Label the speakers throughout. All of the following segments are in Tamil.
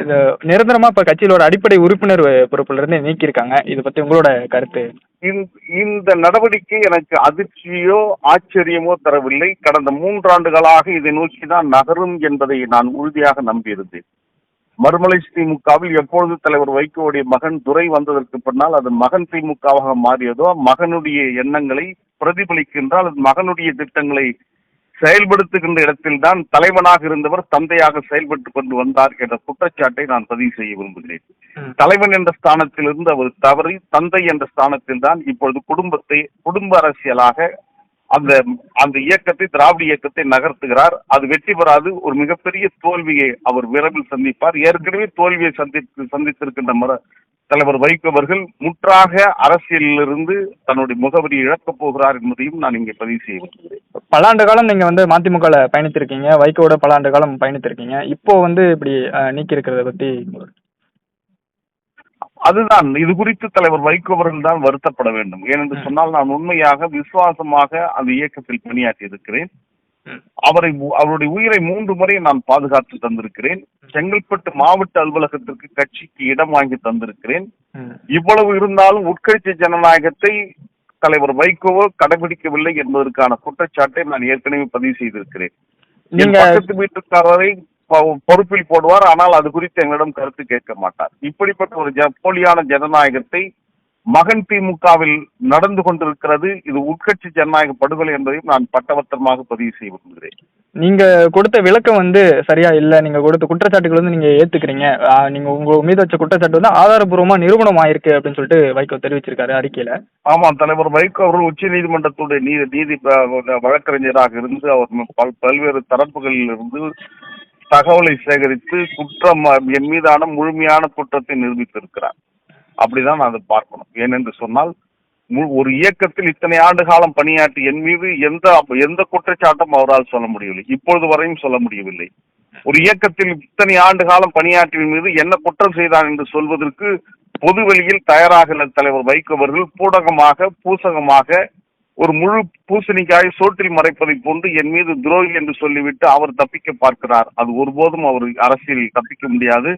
Speaker 1: இது நிரந்தரமா இப்ப கட்சியிலோட அடிப்படை உறுப்பினர் பொறுப்புல இருந்து நீக்கியிருக்காங்க. இதை பத்தி உங்களோட கருத்து?
Speaker 2: இந்த- இந்த நடவடிக்கை எனக்கு அதிர்ச்சியோ ஆச்சரியமோ தரவில்லை. கடந்த மூன்றாண்டுகளாக இதை நோக்கி தான் நகரும் என்பதை நான் உறுதியாக நம்பியிருந்தேன். மறுமலை திமுகவில் எப்பொழுது தலைவர் வைகோவுடைய மகன் துரை வந்ததற்கு பின்னால் அது மகன் திமுகவாக மாறியதோ மகனுடைய எண்ணங்களை பிரதிபலிக்கின்றால் அது மகனுடைய திட்டங்களை செயல்படுத்துகின்ற இடத்தில் தான் தலைவனாக இருந்தவர் தந்தையாக செயல்பட்டு கொண்டு வந்தார் என்ற குற்றச்சாட்டை நான் பதிவு செய்ய விரும்புகிறேன். தலைவன் என்ற ஸ்தானத்திலிருந்து அவர் தவறி தந்தை என்ற ஸ்தானத்தில் தான் இப்பொழுது குடும்பத்தை குடும்ப அரசியலாக அந்த அந்த இயக்கத்தை திராவிட இயக்கத்தை நகர்த்துகிறார். அது வெற்றி பெறாது. ஒரு மிகப்பெரிய தோல்வியை அவர் விரைவில் சந்திப்பார். ஏற்கனவே தோல்வியை சந்தித்து சந்தித்திருக்கின்ற மர தலைவர் வைகோ அவர்கள் முற்றாக அரசியலிலிருந்து தன்னுடைய முகவரியை இழக்கப் போகிறார் என்பதையும் நான் இங்கே பதிவு செய்ய விரும்புகிறேன்.
Speaker 1: பல ஆண்டு காலம் நீங்க வந்து மதிமுகல பயணித்திருக்கீங்க வைகோட பல ஆண்டு காலம் பயணித்திருக்கீங்க. இப்போ வந்து இப்படி நீக்கி இருக்கிறத பத்தி
Speaker 2: அதுதான் இது குறித்து தலைவர் வைகோ அவர்கள் தான் வருத்தப்பட வேண்டும். ஏனென்று சொன்னால் நான் உண்மையாக விசுவாசமாக அந்த இயக்கத்தில் பணியாற்றி இருக்கிறேன். அவரை அவருடைய உயிரை மூன்று முறை நான் பாதுகாத்து தந்திருக்கிறேன். செங்கல்பட்டு மாவட்ட அலுவலகத்திற்கு கட்சிக்கு இடம் வாங்கி தந்திருக்கிறேன். இவ்வளவு இருந்தாலும் உட்கட்சி ஜனநாயகத்தை தலைவர் வைகோவோ கடைபிடிக்கவில்லை என்பதற்கான குற்றச்சாட்டை நான் ஏற்கனவே பதிவு செய்திருக்கிறேன். என் பக்கத்து வீட்டுக்காரரை பொறுப்பில் போடுவார் ஆனால் அது குறித்து எங்களிடம் கருத்து கேட்க மாட்டார். இப்படிப்பட்ட ஒரு போலியான ஜனநாயகத்தை மகன் திமுகவில் நடந்து கொண்டிருக்கிறது. இது உட்கட்சி ஜனநாயக படுகொலை என்பதையும் நான் பட்டவர்த்தமாக பதிவு செய்ய விரும்புகிறேன்.
Speaker 1: நீங்க கொடுத்த விளக்கம் வந்து சரியா இல்ல. நீங்க கொடுத்த குற்றச்சாட்டுகள் வந்து நீங்க ஏத்துக்கிறீங்க. நீங்க உங்க மீது வச்ச குற்றச்சாட்டு வந்து ஆதாரபூர்வமா நிரூபணம் ஆயிருக்கு அப்படின்னு சொல்லிட்டு வைகோ தெரிவிச்சிருக்காரு அறிக்கையில.
Speaker 2: ஆமாம் தலைவர் வைகோ அவர்கள் உச்ச நீதிமன்றத்துடைய நீதி நீதி வழக்கறிஞராக இருந்து அவர் பல் பல்வேறு தரப்புகளில் இருந்து தகவலை சேகரித்து குற்றம் என் மீதான முழுமையான குற்றத்தை நிரூபித்திருக்கிறார். அப்படிதான் நான் அதை பார்க்கணும். ஏனென்று சொன்னால் ஒரு இயக்கத்தில் இத்தனை ஆண்டு காலம் பணியாற்றி என் மீது எந்த எந்த குற்றச்சாட்டும் அவரால் சொல்ல முடியவில்லை. இப்பொழுது வரையும் சொல்ல முடியவில்லை. ஒரு இயக்கத்தில் இத்தனை ஆண்டு காலம் பணியாற்றிய மீது என்ன குற்றம் செய்தான் என்று சொல்வதற்கு பொது வெளியில் தயாராக தலைவர் வைகோவர்கள் பூடகமாக பூசகமாக ஒரு முழு பூசணிக்காய் சோற்றில் மறைப்பதை போன்று என் மீது துரோகி என்று சொல்லிவிட்டு அவர் தப்பிக்க பார்க்கிறார். அது ஒருபோதும் அவர் அரசியலில் தப்பிக்க முடியாது.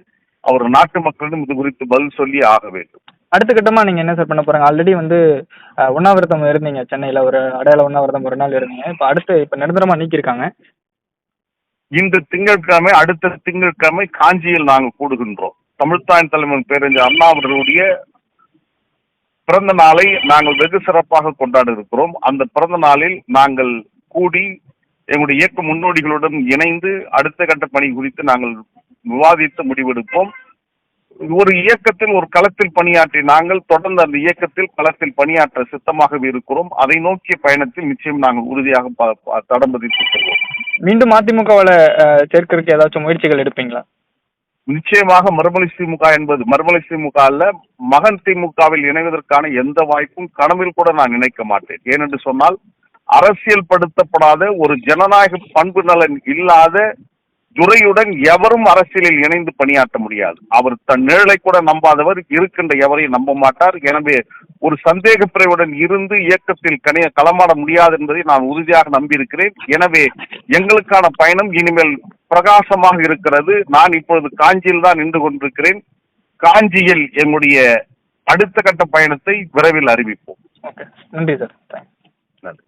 Speaker 2: அவர் நாட்டு மக்களிடம் இது குறித்து பதில் சொல்லி ஆக வேண்டும்.
Speaker 1: அடுத்த கட்டமா நீங்க என்ன சார் பண்ண போறாங்க? ஆல்ரெடி வந்து உண்ணாவிரதம் இருந்தீங்க சென்னையில. ஒரு அடையாள உண்ணாவிரதம் ஒரு நாள் இருந்தீங்க இப்ப அடுத்து இப்ப நிரந்தரமா நீக்கியிருக்காங்க.
Speaker 2: இன்று திங்கட்கிழமை அடுத்த திங்கட்கிழமை காஞ்சியில் நாங்கள் கூடுகின்றோம். தமிழ்த்தாயின் தலைவர் பேரறிஞர் அண்ணா அவர்களுடைய பிறந்த நாளை நாங்கள் வெகு சிறப்பாக கொண்டாட இருக்கிறோம் அந்த பிறந்த நாளில் நாங்கள் கூடி எங்களுடைய இயக்க முன்னோடிகளுடன் இணைந்து அடுத்த கட்ட பணி குறித்து நாங்கள் விவாதித்து முடிவெடுப்போம். ஒரு இயக்கத்தில் ஒரு களத்தில் பணியாற்றி நாங்கள் தொடர்ந்து அந்த இயக்கத்தில் களத்தில் பணியாற்ற சித்தமாக இருக்கிறோம். அதை நோக்கிய பயணத்தில் நிச்சயம் நாங்கள் உறுதியாக தடம் பதித்து செல்வோம்.
Speaker 1: மீண்டும் அதிமுகவில் சேர்க்கறதுக்கு ஏதாச்சும் முயற்சிகள் எடுப்பீங்களா?
Speaker 2: நிச்சயமாக மறுமலை திமுக என்பது மறுமலை திமுக அல்ல மகன் திமுகவில் இணைவதற்கான எந்த வாய்ப்பும் கனவில் கூட நான் நினைக்க மாட்டேன். ஏனென்று சொன்னால் அரசியல் படுத்தப்படாத ஒரு ஜனநாயக பண்பு நலன் இல்லாத துறையுடன் எவரும் அரசியலில் இணைந்து பணியாற்ற முடியாது. அவர் தன் நிழலை கூட நம்பாதவர் இருக்கின்ற எவரையும் நம்ப மாட்டார். எனவே ஒரு சந்தேக பிறவுடன் இருந்து இயக்கத்தில் கனிய களமாட முடியாது என்பதை நான் உறுதியாக நம்பியிருக்கிறேன். எனவே எங்களுக்கான பயணம் இனிமேல் பிரகாசமாக இருக்கிறது. நான் இப்பொழுது காஞ்சியில் தான் நின்று கொண்டிருக்கிறேன். காஞ்சியில் எங்களுடைய அடுத்த கட்ட பயணத்தை விரைவில் அறிவிப்போம்.
Speaker 1: ஓகே நன்றி சார்.
Speaker 2: நன்றி.